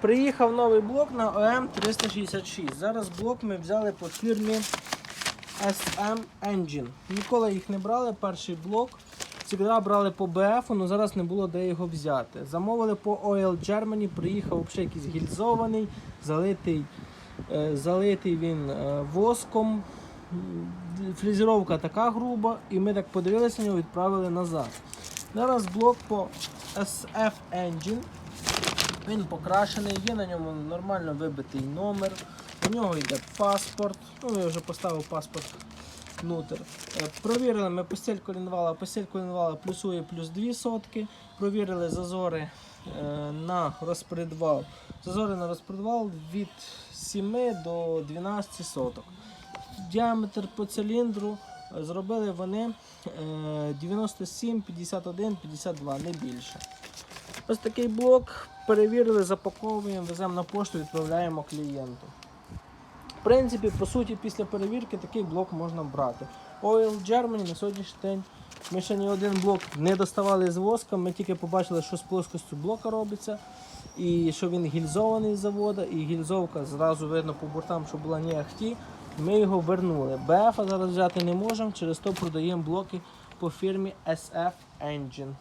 Приїхав новий блок на ОМ366. Зараз блок ми взяли по фірмі SM Engine. Ніколи їх не брали, перший блок. Завжди брали по BF, але зараз не було де його взяти. Замовили по Oil Germany, приїхав взагалі якийсь гільзований, залитий, е, залитий він е, воском. Фрезеровка така груба, і ми так подивилися на нього, відправили назад. Зараз блок по SF Engine. Він покрашений, є на ньому нормально вибитий номер. У нього йде паспорт. Ну, я вже поставив паспорт внутрь. Е, Провірили ми постіль колінвала. Постіль колінвала плюсує плюс 2 сотки. Провірили зазори е, на розпредвал. Зазори на розпредвал від 7 до 12 соток. Діаметр по циліндру е, зробили вони е, 97, 51, 52, не більше. Ось такий блок перевірили, запаковуємо, веземо на пошту, відправляємо клієнту. В принципі, по суті, після перевірки такий блок можна брати. Oil Germany на сьогоднішній день. Ми ще ні один блок не доставали з воска, ми тільки побачили, що з плоскостю блока робиться. І що він гільзований з заводу, і гільзовка зразу видно по бортам, що була не ахті. Ми його вернули. BF зараз взяти не можемо, через то продаємо блоки по фірмі SF Engine.